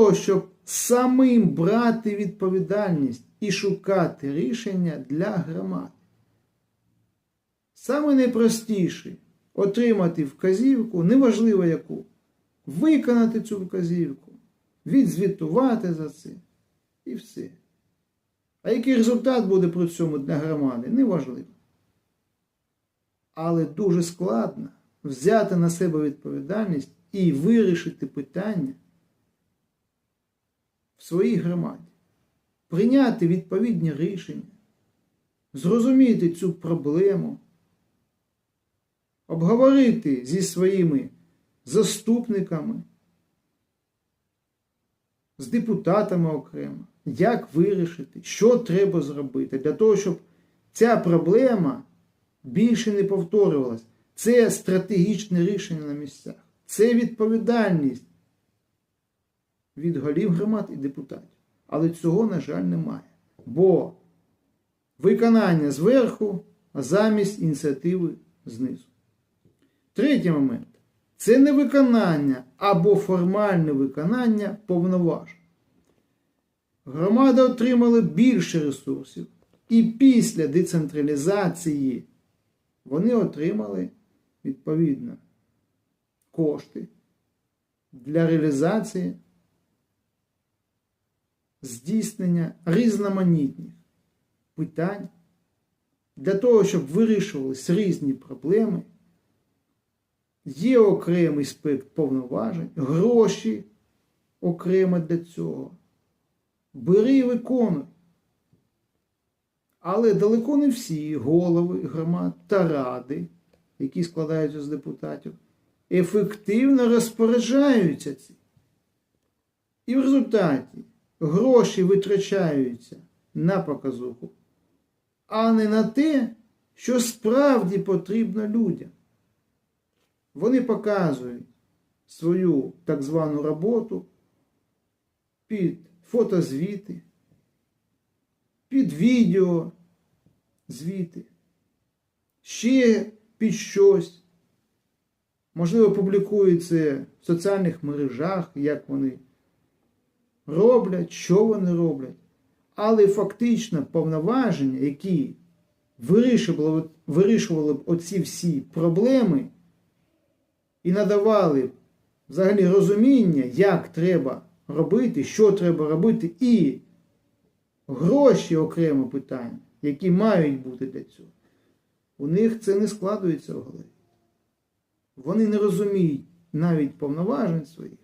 того, щоб самим брати відповідальність і шукати рішення для громад. Саме найпростіше отримати вказівку, неважливо яку, виконати цю вказівку, відзвітувати за це і все. А який результат буде при цьому для громади, неважливо. Але дуже складно взяти на себе відповідальність і вирішити питання в своїй громаді, прийняти відповідні рішення, зрозуміти цю проблему, обговорити зі своїми заступниками, з депутатами окремо, як вирішити, що треба зробити для того, щоб ця проблема більше не повторювалась. Це стратегічне рішення на місцях, це відповідальність від голів громад і депутатів. Але цього, на жаль, немає. Бо виконання зверху, замість ініціативи знизу. Третій момент це не виконання або формальне виконання повноважень. Громада отримала більше ресурсів, і після децентралізації вони отримали відповідно кошти для реалізації здійснення різноманітних питань для того, щоб вирішувалися різні проблеми. Є окремий спектр повноважень, гроші окремо для цього. Бери і виконуй. Але далеко не всі голови громад та ради, які складаються з депутатів, ефективно розпоряджаються цим. І в результаті гроші витрачаються на показуху, а не на те, що справді потрібно людям. Вони показують свою так звану роботу під фотозвіти, під відео звіти, ще під щось. Можливо, публікують це в соціальних мережах, як вони роблять, що вони роблять. Але фактично повноваження, які вирішували, вирішували б оці всі проблеми і надавали б взагалі розуміння, як треба робити, що треба робити, і гроші окремо питання, які мають бути для цього. У них це не складується в голові. Вони не розуміють навіть повноважень своїх,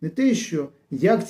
не те, що як